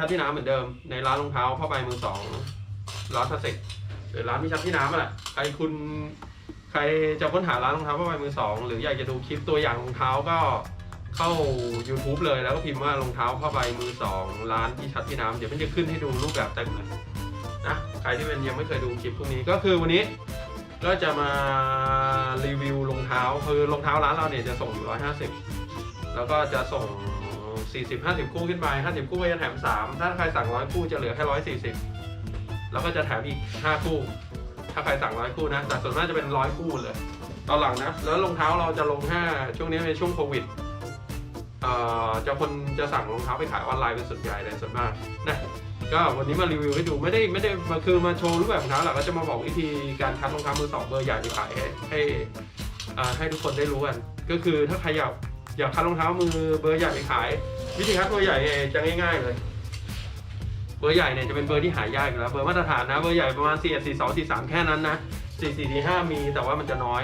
ชัดพี่น้ำเหมือนเดิมในร้านรองเท้าผ้าใบมือสองร้านพลาสติกหรือร้านพี่ชัดพี่น้ำอะแหละใครคุณใครจะค้นหาร้านรองเท้าผ้าใบมือสองหรืออยากจะดูคลิปตัวอย่างรองเท้าก็เข้า YouTube เลยแล้วก็พิมพ์ว่ารองเท้าผ้าใบมือสองร้านพี่ชัดพี่น้ำเดี๋ยวมันจะขึ้นให้ดูรูปแบบเต็มเลยนะใครที่เป็นยังไม่เคยดูคลิปพวกนี้ก็คือวันนี้ก็จะมารีวิวรองเท้าคือรองเท้าร้านเราเนี่ยจะส่งอยู่150 แล้วก็จะส่ง 40 50 คู่ขึ้นไป 50 คู่ก็จะแถม 3 ถ้าใครสั่ง 100 คู่จะเหลือแค่ 140 แล้วก็จะแถมอีก 5 คู่ ถ้าใครสั่ง 100 คู่นะ แต่ส่วนมากจะเป็น 100 คู่เลย ตอนหลังนะ แล้วรองเท้าเราจะลง 5 ช่วงนี้เป็นช่วงโควิดเอ่อจะคนจะสั่งรองเท้าไปขายออนไลน์เป็นส่วนใหญ่เลยส่วนมากนะก็วันนี้มารีวิวให้ดูไม่ได้ไม่ได้มาคือมาโชว์รูปแบบรองเท้าหรอกก็จะมาบอกวิธีการคัดรองเท้ามือสองเบอร์ใหญ่ไปขายให้ให้ให้ทุกคนได้รู้กัน ก็คือถ้าใครอยากอยากคัดรองเท้ามือเบอร์ใหญ่ไปขาย วิธีคัดเบอร์ใหญ่เนี่ยจะง่ายๆเลย เบอร์ใหญ่เนี่ยจะเป็นเบอร์ที่หายากอยู่แล้วเบอร์มาตรฐานนะเบอร์ใหญ่ประมาณ 4 4 2 4 3 แค่นั้นนะ 4 4 4 5 มีแต่ว่ามันจะน้อย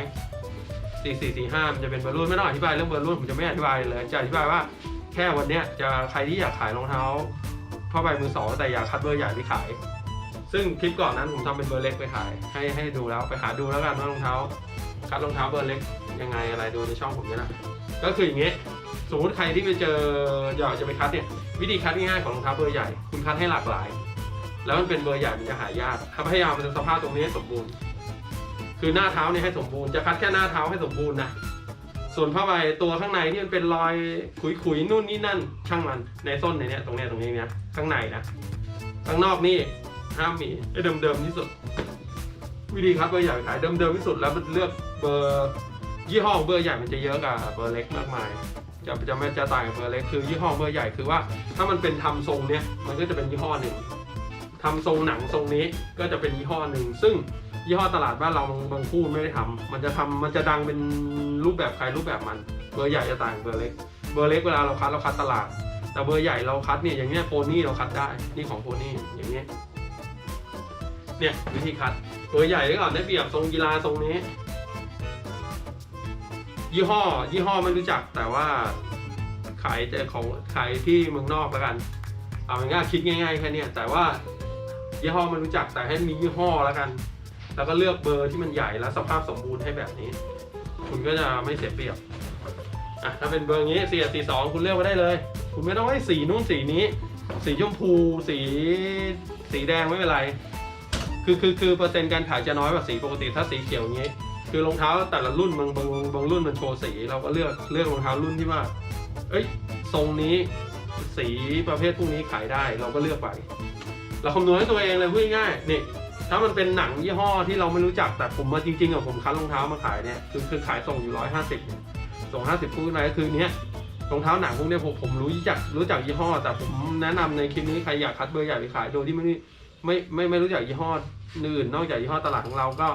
4 4 4 5 มันจะเป็นเบอร์รุ่นไม่ต้องอธิบายเรื่องเบอร์รุ่นผมจะไม่อธิบายเลยจะอธิบายว่าแค่วันเนี้ยจะใครที่อยากขายรองเท้าผ้าใบมือสองแต่อยากคัดเบอร์ใหญ่ไปขาย ซึ่งคลิปก่อนนั้นผมทำเป็นเบอร์เล็กไปขายให้ให้ดูแล้วไปหาดูแล้วกันว่ารองเท้าคัดรองเท้าเบอร์เล็กยังไงอะไรดูในช่องผมเนี่ยนะก็คืออย่างงี้ สมมติใครที่ไปเจออยากจะไปคัดเนี่ยวิธีคัดง่ายๆของรองเท้าเบอร์ใหญ่ คุณคัดให้หลากหลาย แล้วมันเป็นเบอร์ใหญ่มันจะหายากถ้าพยายามมันจะสภาพตรงนี้ให้สมบูรณ์ คือหน้าเท้าเนี่ยให้สมบูรณ์จะคัดแค่หน้าเท้าให้สมบูรณ์นะส่วนผ้าใบตัวข้างในที่มันเป็นรอยขุยๆนู่นนี่นั่น ช่างมันในส้นในเนี้ยตรงเนี้ยตรงนี้เนี้ยข้างในนะข้างนอกนี่ห้ามมีให้เดิมๆที่สุด วิธีคัดเบอร์ใหญ่ขายเดิมๆที่สุดแล้วมันเลือกเบอร์ยี่ห้อของเบอร์ใหญ่มันจะเยอะกว่าเบอร์เล็กมากมาย จะจะไม่จะต่างกับเบอร์เล็กคือยี่ห้อเบอร์ใหญ่คือว่า ถ้ามันเป็นทำทรงเนี้ยมันก็จะเป็นยี่ห้อหนึ่งทำทรงหนังทรงนี้ก็จะเป็นยี่ห้อหนึ่งซึ่งยี่ห้อตลาดบ้านเราบางคู่ไม่ได้ทำมันจะทำมันจะดังเป็นรูปแบบใครรูปแบบมันเบอร์ใหญ่จะต่างเบอร์เล็ก เบอร์เล็กเวลาเราคัดเราคัดตลาด แต่เบอร์ใหญ่เราคัดเนี่ยอย่างเงี้ยโพนี่เราคัดได้นี่ของโพนี่อย่างเงี้ยเนี่ยวิธีคัดเบอร์ใหญ่ก่อนได้เปรียบทรงกีฬาทรงนี้ ยี่ห้อ ยี่ห้อไม่รู้จักแต่ว่าขายแต่ของขายที่เมืองนอกแล้วกัน เอาง่ายๆคิดง่ายๆแค่เนี้ยแต่ว่ายี่ห้อไม่รู้จักแต่ให้มียี่ห้อแล้วกัน แล้วก็เลือกเบอร์ที่มันใหญ่และสภาพสมบูรณ์ให้แบบนี้ คุณก็จะไม่เสียเปรียบอะถ้าเป็นเบอร์นี้สี่สี่สองคุณเลือกมาได้เลย คุณไม่ต้องให้สีนู้นสีนี้ สีชมพู สีสีแดงไม่เป็นไร คือคือคือเปอร์เซ็นต์การขายจะน้อยกว่าสีปกติถ้าสีเขียวอย่างนี้ คือรองเท้าแต่ละรุ่นบางบางบางรุ่นมันโชว์สีเราก็เลือกเลือกรองเท้ารุ่นที่ว่า เอ้ยทรงนี้สีประเภทพวกนี้ขายได้เราก็เลือกไป เราคำนวณให้ตัวเองเลยพูดง่ายๆนี่ถ้ามันเป็นหนังยี่ห้อที่เราไม่รู้จักแต่ผมมาจริงๆอะผมคัดรองเท้ามาขายเนี่ยคือคือขายส่งอยู่ร้อยห้าสิบส่งห้าสิบคู่ในไปก็คือเนี้ยรองเท้าหนังพวกเนี้ยผมผมรู้จักรู้จักยี่ห้อ แต่ผมแนะนำในคลิปนี้ใครอยากคัดเบอร์ใหญ่ไปขายโดยที่ไม่ไม่ไม่ไม่รู้จักยี่ห้ออื่นนอกจากยี่ห้อตลาดของเราก็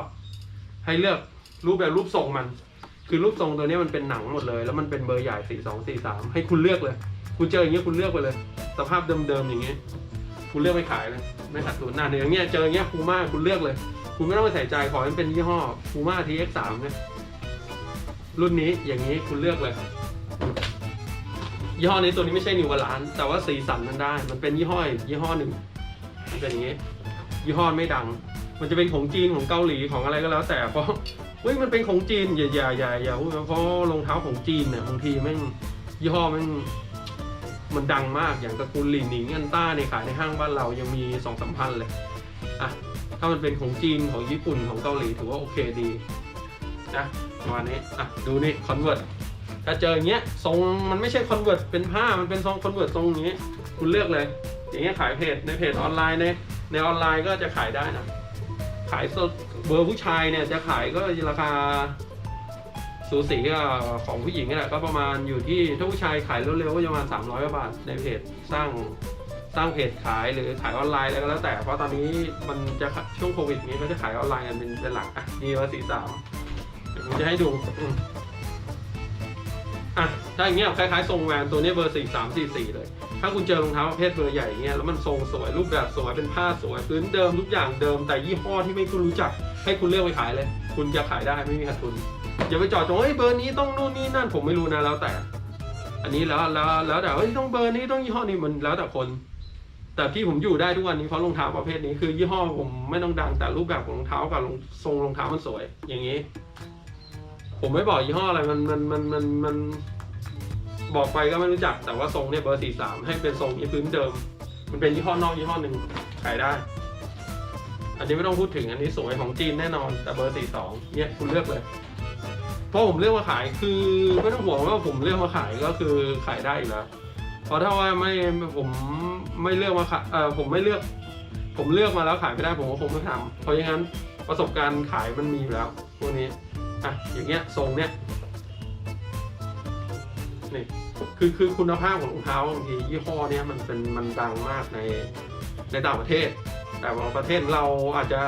ให้เลือก รูปแบบรูปทรงมัน คือรูปทรงตัวนี้มันเป็นหนังหมดเลย แล้วมันเป็นเบอร์ใหญ่สี่สองสี่สามให้คุณเลือกเลย คุณเจออย่างเงี้ยคุณเลือกไปเลย สภาพเดิมๆอย่างเงี้ยคุณเลือกไม่ขายเลยไม่ขาดทุนหน้าเนี่ยอย่างเงี้ยเจออย่างเงี้ยพูม่าคุณเลือกเลย คุณไม่ต้องไปใส่ใจขอให้มันเป็นยี่ห้อพูม่า TX3 เนี่ยรุ่นนี้อย่างนี้คุณเลือกเลยยี่ห้อนี้ตัวนี้ไม่ใช่นิวบาลานแต่ว่าสีสันมันได้ มันเป็นยี่ห้อยี่ห้อหนึ่งเป็นอย่างงี้ ยี่ห้อไม่ดัง มันจะเป็นของจีนของเกาหลีของอะไรก็แล้ว แต่เพราะ เฮ้ยมันเป็นของจีนอย่าอย่าอย่าอย่าพูดนะเพราะรองเท้าของจีนเนี่ยบางทีแม่งยี่ห้อแม่งมันดังมากอย่างตระกูลหลีหนิงอันต้าเนี่ยขายในห้างบ้านเรายังมีสองสามพันเลยอะถ้ามันเป็นของจีนของญี่ปุ่นของเกาหลีถือว่าโอเคดีนะประมาณนี้อะดูนี่คอนเวิร์ตถ้าเจออย่างเงี้ยทรงมันไม่ใช่คอนเวิร์ตเป็นผ้ามันเป็นทรงคอนเวิร์ตทรงนี้ คุณเลือกเลย อย่างเงี้ยขายเพจในเพจออนไลน์ในในออนไลน์ก็จะขายได้นะ ขายเบอร์ผู้ชายเนี่ยจะขายก็ราคาสูสีกับของผู้หญิงนี่แหละก็ประมาณอยู่ที่ถ้าผู้ชายขายเร็วๆก็ประมาณ300กว่าบาทในเพจสร้างสร้างเพจขายหรือขายออนไลน์อะไรก็แล้วแต่เพราะตอนนี้มันจะช่วงโควิดนี้ก็จะขายออนไลน์กันเป็นเป็นหลักอะนี่ว่าสีสามเดี๋ยวผมจะให้ดูอะถ้าอย่างเงี้ยคล้ายๆทรงแวนตัวนี้เบอร์สี่สามสี่สี่เลย ถ้าคุณเจอรองเท้าประเภทเบอร์ใหญ่เงี้ยแล้วมันทรงสวยรูปแบบสวยเป็นผ้าสวยพื้นเดิมทุกอย่างเดิมแต่ยี่ห้อที่ไม่คุณรู้จัก ให้คุณเลือกไปขายเลย คุณจะขายได้ไม่มีขาดทุนอย่าไปจอดจงเฮ้ยเบอร์นี้ต้องนู่นนี่นั่นผมไม่รู้นะแล้วแต่ อันนี้แล้วแล้วแล้วแต่เฮ้ยต้องเบอร์นี้ต้องยี่ห้อนี้มันแล้วแต่คน แต่ที่ผมอยู่ได้ทุกวันนี้เพราะรองเท้าประเภทนี้คือยี่ห้อผมไม่ต้องดังแต่รูปแบบของรองเท้ากับทรงรองเท้ามันสวย อย่างนี้ ผมไม่บอกยี่ห้ออะไรมันมันมันมันมัน บอกไปก็ไม่รู้จักแต่ว่าทรงเนี่ยเบอร์สี่สามให้เป็นทรงอีพื้นเดิม มันเป็นยี่ห้อนอกยี่ห้อหนึ่งขายได้ อันนี้ไม่ต้องพูดถึงอันนี้สวยของจีนแน่นอน แต่เบอร์สี่สองเนี่ยคุณเลือกเลยเพราะผมเลือกมาขายคือไม่ต้องห่วงว่าผมเลือกมาขายก็คือขายได้อยู่แล้วเพราะถ้าว่าไม่ผมไม่เลือกมาขายเออผมไม่เลือก ผมเลือกมาแล้วขายไม่ได้ผมก็คงไม่ทำเพราะอย่างนั้นประสบการณ์ขายมันมีอยู่แล้วพวกนี้อะอย่างเงี้ยทรงเนี้ย นี่คือคือคุณภาพของรองเท้าบางทียี่ห้อเนี้ยมันเป็นมันดังมากในในต่างประเทศ แต่ว่าประเทศเราอาจจะ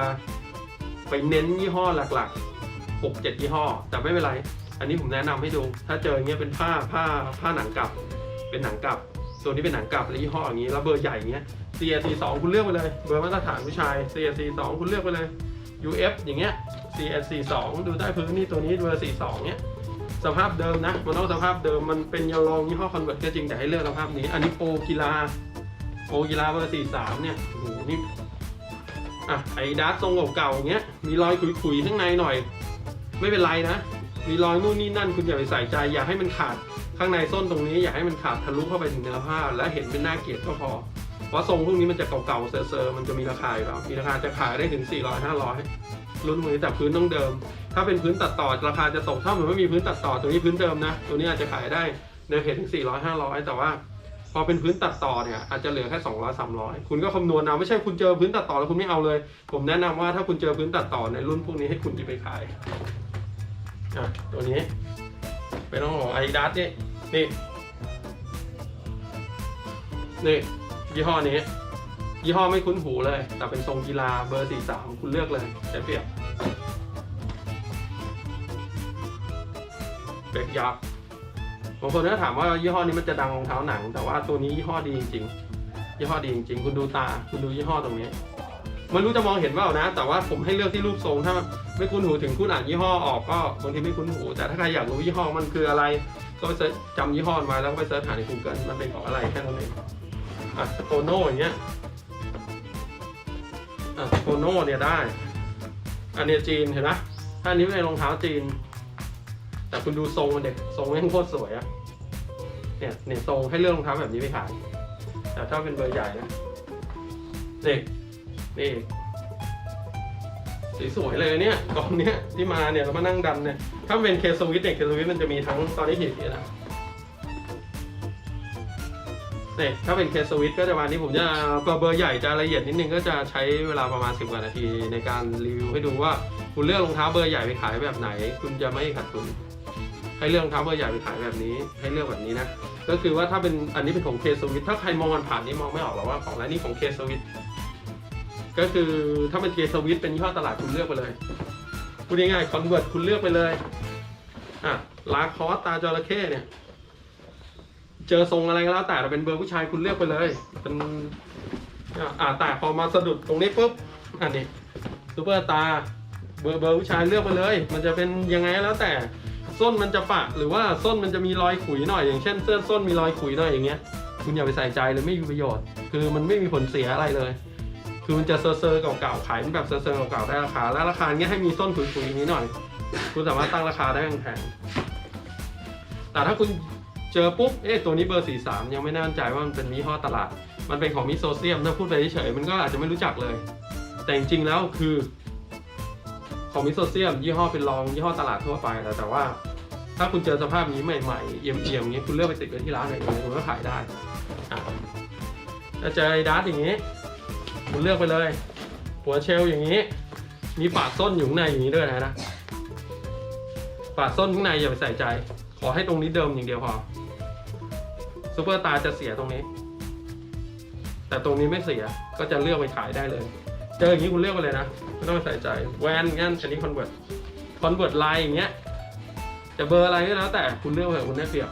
ไปเน้นยี่ห้อหลักๆหกเจ็ดยี่ห้อ แต่ไม่เป็นไร อันนี้ผมแนะนำให้ดู ถ้าเจออย่างเงี้ยเป็นผ้าผ้าผ้าหนังกลับ เป็นหนังกลับ ตัวนี้เป็นหนังกลับแล้วยี่ห้ออย่างนี้แล้วเบอร์ใหญ่เงี้ย CRC 2คุณเลือกไปเลย เบอร์มาตรฐานผู้ชาย CRC 2คุณเลือกไปเลย UF อย่างเงี้ย CRC 2ดูใต้พื้นนี่ตัวนี้เบอร์42เนี้ย สภาพเดิมนะมันต้องสภาพเดิมมันเป็นยาลองยี่ห้อคอนเวิร์ตก็จริงแต่ให้เลือกสภาพนี้ อันนี้โปรกีฬาโปรกีฬาเบอร์43เนี่ยโอ้โหนี่อะไอ้ดัสทรงเก่าๆอย่างเงี้ยมีรอยขุยๆข้างในหน่อย ไม่เป็นไรนะ มีรอยนู่นนี่นั่นคุณอย่าไปใส่ใจ อย่าให้มันขาดข้างในส้นตรงนี้ อย่าให้มันขาดทะลุเข้าไปถึงเนื้อผ้า และเห็นเป็นหน้าเกลียดก็พอเพราะทรงพวกนี้มันจะเก่าๆเซอร์ๆมันจะมีราคาอยู่แล้วมีราคาจะขายได้ถึง400 500 รุ่นมือแต่พื้นต้องเดิม ถ้าเป็นพื้นตัดต่อราคาจะตกถ้าเหมือนไม่มีพื้นตัดต่อตัวนี้พื้นเดิมนะ ตัวนี้อาจจะขายได้ในเพจถึง400 500แต่ว่า พอเป็นพื้นตัดต่อเนี่ยอาจจะเหลือแค่200 300คุณก็คำนวณเอาไม่ใช่คุณเจอพื้นตัดต่อแล้วคุณไม่เอาเลย ผมแนะนำว่าถ้าคุณเจอพื้นตัดต่อในรุ่นพวกนี้ให้คุณหยิบไปขายอะตัวนี้ เป็นของของ Adidas นี่นี่นี่ยี่ห้อนี้ ยี่ห้อไม่คุ้นหูเลย แต่เป็นทรงกีฬาเบอร์43คุณเลือกเลยได้เปรียบเบรกยับบางคนก็ถามว่ายี่ห้อนี้มันจะดังรองเท้าหนัง แต่ว่าตัวนี้ยี่ห้อดีจริงๆยี่ห้อดีจริงๆคุณดูตา คุณดูยี่ห้อตรงนี้ไม่รู้จะมองเห็นเปล่านะ แต่ว่าผมให้เลือกที่รูปทรง ถ้าไม่คุ้นหูถึงคุณอ่านยี่ห้อออกก็บางทีไม่คุ้นหู แต่ถ้าใครอยากรู้ยี่ห้อมันคืออะไร ก็ไปเสิร์ชจำยี่ห้อมาแล้วก็ไปเสิร์ชหาใน Google มันเป็นของอะไรแค่นั้นเองอะโตโน่อย่างเงี้ย โตโน่เนี่ยได้ อันเนี้ยจีนเห็นไหมถ้านี้เป็นรองเท้าจีน แต่คุณดูทรงมันเด็กทรงแม่งโคตรสวยอะเนี่ยเนี่ยทรงให้เลือกรองเท้าแบบนี้ไปขาย แต่ถ้าเป็นเบอร์ใหญ่นะนี่นี่สีสวยเลยเนี่ยกองเนี้ยที่มาเนี่ยเรามานั่งดันเนี่ย ถ้าเป็นเคสวิตเนี่ยเคสวิตมันจะมีทั้งตอนนี้กี่สีนะ เนี่ยถ้าเป็นเคสสวิตก็จะมาที่ผมจะเบอร์ใหญ่จะละเอียดนิดนึงก็จะใช้เวลาประมาณ 10กว่านาที ในการรีวิวให้ดูว่าคุณเลือกรองเท้าเบอร์ใหญ่ไปขายแบบไหน คุณจะไม่ขาดทุนให้เลือกรองเท้าเบอร์ใหญ่ไปขายแบบนี้ให้เลือกแบบนี้นะก็คือว่าถ้าเป็นอันนี้เป็นของเคสวิตถ้าใครมองมันผ่านนี่มองไม่ออกหรอกว่าของอะไรนี่ของเคสวิตก็คือถ้าเป็นเคสวิตเป็นยี่ห้อตลาดคุณเลือกไปเลยพูดง่ายๆคอนเวิร์ตคุณเลือกไปเลยอะลาคอสตาจระเข้เนี่ย เจอทรงอะไรก็แล้วแต่แต่เป็นเบอร์ผู้ชายคุณเลือกไปเลย เป็นอ่าแต่พอมาสะดุดตรงนี้ปุ๊บอันนี้ซูเปอร์ตาเบอร์เบอร์ผู้ชายเลือกไปเลย มันจะเป็นยังไงแล้วแต่ส้นมันจะปะหรือว่าส้นมันจะมีรอยขุยหน่อยอย่างเช่นเสื้อส้นมีรอยขุยหน่อยอย่างเงี้ยคุณอย่าไปใส่ใจเลยไม่มีประโยชน์ คือมันไม่มีผลเสียอะไรเลย คือมันจะเซอร์เซอร์เก่าๆขายเป็นแบบเซอร์เซอร์เก่าๆได้ราคา แล้วราคาเงี้ยให้มีส้นขุยๆอย่างนี้หน่อย คุณสามารถตั้งราคาได้แพงๆแต่ถ้าคุณ เจอปุ๊บ เอ๊ะตัวนี้เบอร์ 43 ยังไม่แน่ใจว่ามันเป็นยี่ห้อตลาด มันเป็นของมิโซเซียม ถ้าพูดไปเฉยๆมันก็อาจจะไม่รู้จักเลย แต่จริงๆแล้วคือ ของมิโซเซียม ยี่ห้อเป็นรองยี่ห้อตลาดทั่วไปแต่แต่ว่า ถ้าคุณเจอสภาพนี้ใหม่ๆเอี่ยมๆอย่างนี้คุณเลือกไปติดไว้ที่ร้านไหนคุณก็ขายได้อะถ้าเจอไอ้ดัสอย่างนี้ คุณเลือกไปเลย หัวเชลอย่างนี้ มีปาดส้นอยู่ข้างในอย่างนี้ด้วยนะนะปาดส้นข้างในอย่าไปใส่ใจ ขอให้ตรงนี้เดิมอย่างเดียวพอ ซูเปอร์ตาจะเสียตรงนี้ แต่ตรงนี้ไม่เสียก็จะเลือกไปขายได้เลย เจออย่างนี้คุณเลือกไปเลยนะไม่ต้องไปใส่ใจแวนงั้นอันนี้คอนเวิร์ตคอนเวิร์ตไลน์อย่างเงี้ยจะเบอร์อะไรก็แล้วแต่คุณเลือกไปเถอะคุณได้เปรียบ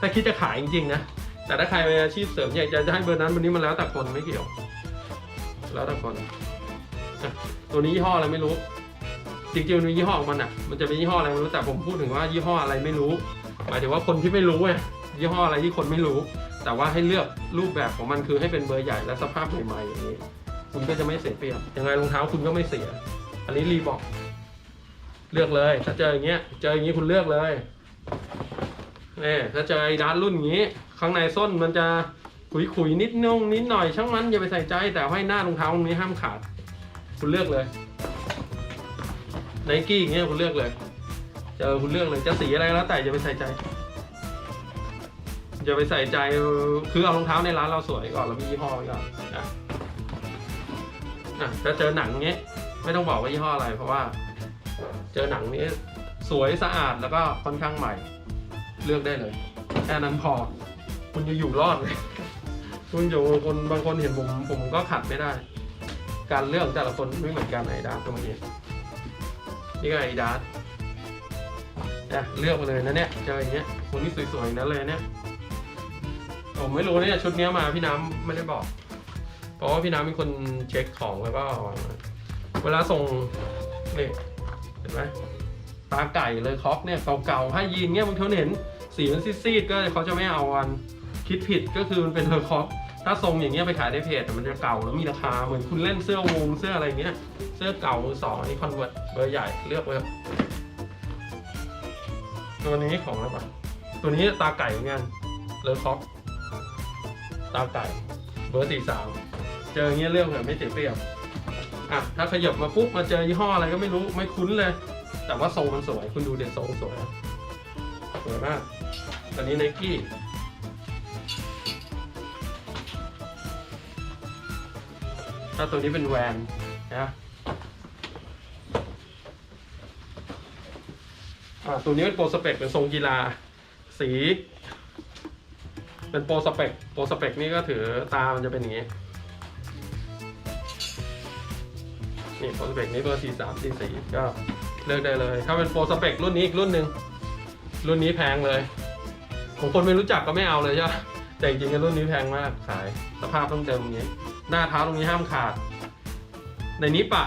ถ้าคิดจะขายจริงๆนะแต่ถ้าใครเป็นอาชีพเสริมอยากจะให้เบอร์นั้นเบอร์นี้มันแล้วแต่คนไม่เกี่ยว แล้วแต่คนตัวนี้ยี่ห้ออะไรไม่รู้ จริงๆมันมียี่ห้อของมันอะ มันจะเป็นยี่ห้ออะไรไม่รู้แต่ผมพูดถึงว่ายี่ห้ออะไรไม่รู้ หมายถึงว่าคนที่ไม่รู้ไงยี่ ยี่ห้ออะไรที่คนไม่รู้ แต่ว่าให้เลือกรูปแบบของมันคือให้เป็นเบอร์ใหญ่และสภาพใหม่ๆอย่างนี้ คุณก็จะไม่เสียเปรียบยังไงรองเท้าคุณก็ไม่เสีย อันนี้รีบอกเลือกเลย ถ้าเจออย่างเงี้ย เจออย่างงี้คุณเลือกเลยนี่ถ้าเจอไอ้ด้านรุ่นอย่างงี้ ข้างในส้นมันจะขุยขุยๆนิดนึงนิดหน่อยช่างมันอย่าไปใส่ใจ แต่ให้หน้ารองเท้าตรงนี้ห้ามขาด คุณเลือกเลยไนกี้อย่างเงี้ยคุณเลือกเลย เจอคุณเลือกเลยจะสีอะไรแล้วแต่อย่าไปใส่ใจ อย่าไปใส่ใจคือเอารองเท้าในร้านเราสวยก่อนเรามียี่ห้อไว้ก่อนอะอะถ้าเจอหนังเงี้ยไม่ต้องบอกว่ายี่ห้ออะไร เพราะว่า เจอหนังนี้สวยสะอาดแล้วก็ค่อนข้างใหม่ เลือกได้เลยแค่นั้นพอ คุณจะอยู่รอดเลยคุณอยู่คนบางคนเห็นผมผมก็ขัดไม่ได้ การเลือกแต่ละคนไม่เหมือนกันไอดาตัวนี้นี่ก็ไอดาเนี่ยเลือกมาเลยนะเนี่ยเจออย่างเงี้ยคนที่สวยๆนั้นเลยเนี่ย ผมไม่รู้เนี่ยชุดเนี้ยมาพี่น้ำไม่ได้บอก เพราะว่าพี่น้ำเป็นคนเช็คของแล้วก็วาเวลาส่งนี่เห็นไหมตาไก่เลยคอกเนี่ยเก่าๆผ้ายีนเงี้ยบางทีเห็นสีมันซีดๆก็เขาจะไม่เอาวันคิดผิดก็คือมันเป็นเลอคอกถ้าทรงอย่างเงี้ยไปขายในเพจมันจะเก่าแล้วมีราคาเหมือนคุณเล่นเสื้อวงเสื้ออะไรเงี้ยเสื้อเก่ามือสองนี้คอนเวิร์ตเบอร์ใหญ่เลือกไว้ครับตัวนี้ของอะไรปะตัวนี้ตาไก่เหมือนกันเลอคอก ตาไก่เบอร์สี่สามเจอเงี้ยเรื่องแบบไม่เสียเปรียบอะถ้าขยับมาปุ๊บมาเจอยี่ห้ออะไรก็ไม่รู้ไม่คุ้นเลย แต่ว่าทรงมันสวย คุณดูเด่นทรงสวยสวยมากตัวนี้ไนกี้ถ้าตัวนี้เป็นแวนนะอ่าตัวนี้เป็นโปรสเปกเป็นทรงกีฬา สี เป็นโปรสเปกโปรสเปกนี่ก็ถือตามันจะเป็นอย่างนี้ นี่โปรสเปกนี่เบอร์สี่สามสี่สี่ก็เลือกได้เลย ถ้าเป็นโปรสเปกรุ่นนี้อีกรุ่นหนึ่งรุ่นนี้แพงเลย ของคนไม่รู้จักก็ไม่เอาเลยใช่ไหมแต่จริงๆรุ่นนี้แพงมากขาย สภาพต้องเจอตรงนี้ หน้าเท้าตรงนี้ห้ามขาด ในนี้ปะ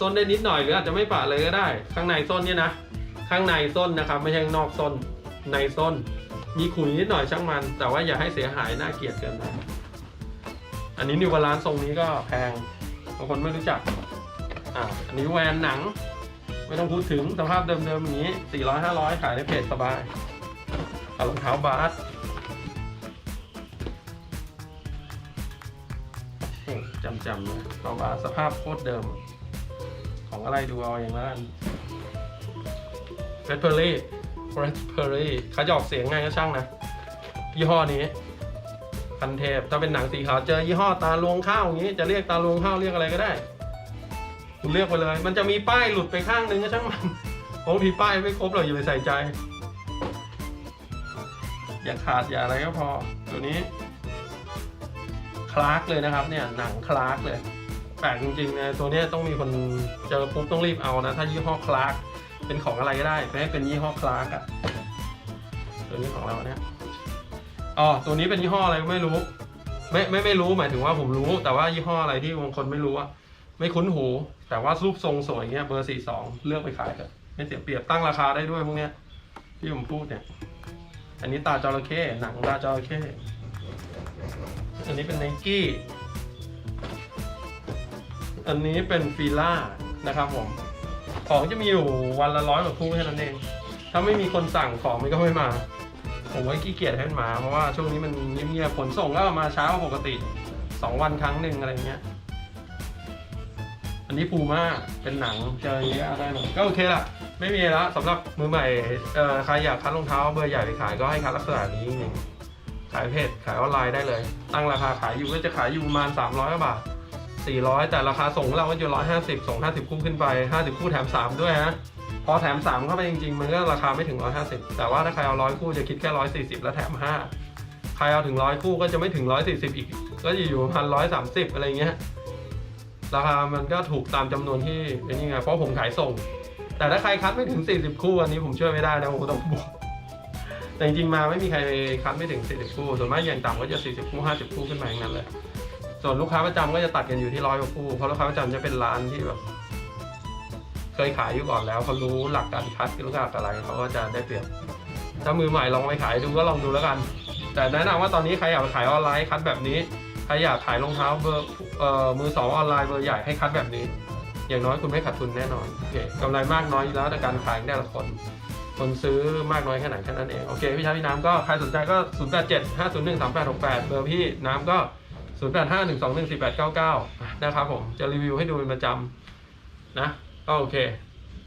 ส้นได้นิดหน่อยหรืออาจจะไม่ปะเลยก็ได้ ข้างในส้นเนี่ยนะ ข้างในส้นนะครับ ไม่ใช่นอกส้น ในส้น มีขุยนิดหน่อยช่างมัน แต่ว่าอย่าให้เสียหายน่าเกลียดเกินไปอันนี้นิวบาลานซ์ทรงนี้ก็แพงบางคนไม่รู้จัก อ่าอันนี้แวนหนัง ไม่ต้องพูดถึงสภาพเดิมๆอย่างนี้ 400 500 ขายในเพจสบายเอารองเท้าบาสจำจำๆเลยรองเท้าบาสสภาพโคตรเดิม ของอะไรดูเอาอย่างนั้นเฟสเพอรี่ ฟสเพอรี่เขาจะออกเสียงไงก็ช่างนะ ยี่ห้อนี้คันเทพถ้าเป็นหนังสีขาวเจอยี่ห้อตาลวงข้าวอย่างนี้ จะเรียกตาลวงข้าวเรียกอะไรก็ได้ คุณเลือกไปเลย มันจะมีป้ายหลุดไปข้างนึงก็ช่างมันบางทีป้ายไม่ครบเราอย่าไปใส่ใจ อย่าขาดอย่าอะไรก็พอ ตัวนี้ คลาร์กเลยนะครับเนี่ยหนังคลาร์กเลยแปลกจริงๆนะตัวนี้ต้องมีคนเจอปุ๊บต้องรีบเอานะ ถ้ายี่ห้อคลาร์ก เป็นของอะไรก็ได้ไม่ให้เป็นยี่ห้อคลาร์กอะตัวนี้ของเราเนี่ยอ๋อตัวนี้เป็นยี่ห้ออะไรก็ไม่รู้ ไม่ไม่ไม่รู้หมายถึงว่าผมรู้ แต่ว่ายี่ห้ออะไรที่บางคนไม่รู้อะไม่คุ้นหู แต่ว่ารูปทรงสวยเงี้ยเบอร์สี่สองเลือกไปขายเถอะไม่เสียเปรียบตั้งราคาได้ด้วยพวกเนี้ยที่ผมพูดเนี่ย อันนี้ตาจระเข้หนังตาจระเข้อันนี้เป็นไนกี้อันนี้เป็นฟีล่านะครับผม ของจะมีอยู่วันละร้อยกว่าคู่แค่นั้นเอง ถ้าไม่มีคนสั่งของมันก็ไม่มา ผมว่าขี้เกียจให้มันมา เพราะว่าช่วงนี้มันเงียบๆขนส่งก็มาเช้าปกติสองวันครั้งหนึ่งอะไรเงี้ย อันนี้ปูม่าเป็นหนังเจออย่างเงี้ยได้หมดก็โอเคละไม่มีแล้วสำหรับมือใหม่ใครอยากคัดรองเท้าเบอร์ใหญ่ไปขายก็ให้คัดลักษณะนี้จริงขายเพจขายออนไลน์ได้เลย ตั้งราคาขายอยู่ก็จะขายอยู่ประมาณ300กว่าบาท 400 แต่ราคาส่งเราก็อยู่ 150 ส่ง 50 คู่ขึ้นไป 50 คู่แถม 3 ด้วยฮะ พอแถม 3 เข้าไปจริงๆ มันก็ราคาไม่ถึง 150 แต่ว่าถ้าใครเอา 100 คู่จะคิดแค่ 140 แล้วแถม 5 ใครเอาถึง 100 คู่ก็จะไม่ถึง 140 อีก ก็จะอยู่ประมาณ130อะไรเงี้ย ราคามันก็ถูกตามจำนวนที่เป็นยังไง เพราะผมขายส่ง แต่ถ้าใครคัดไม่ถึง 40 คู่อันนี้ผมช่วยไม่ได้นะผมต้องบอกแต่จริงๆมาไม่มีใครคัดไม่ถึง 40 คู่ ส่วนมากอย่างต่ำก็จะ 40 คู่ 50 คู่ขึ้นไปอย่างนั้นเลย ส่วนลูกค้าประจำก็จะตัดกันอยู่ที่ร้อยกว่าคู่เพราะลูกค้าประจำจะเป็นร้านที่แบบ เคยขายอยู่ก่อนแล้วเขารู้หลักการคัดรู้หลักอะไรเขาก็จะได้เปรียบถ้ามือใหม่ลองไปขายดูก็ลองดูแล้วกัน แต่แนะนำว่าตอนนี้ใครอยากขายออนไลน์คัดแบบนี้ใครอยากขายรองเท้าเบอร์เอ่อมือสองออนไลน์เบอร์ใหญ่ให้คัดแบบนี้ อย่างน้อยคุณไม่ขาดทุนแน่นอนโอเคกำไรมากน้อยแล้วแต่การขายแต่ละคนคนซื้อมากน้อยแค่ไหนแค่นั้นเอง โอเค พี่ชายพี่น้ำก็ ใครสนใจก็ 0 8 7 5 0 1 3 8 6 8 เบอร์พี่น้ำก็ 0 8 5 1 2 1 4 8 9 9 นะครับผมจะรีวิวให้ดูเป็นประจำนะก็โอเค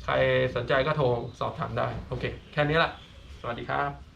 ใครสนใจก็โทรสอบถามได้ โอเค แค่นี้แหละสวัสดีครับ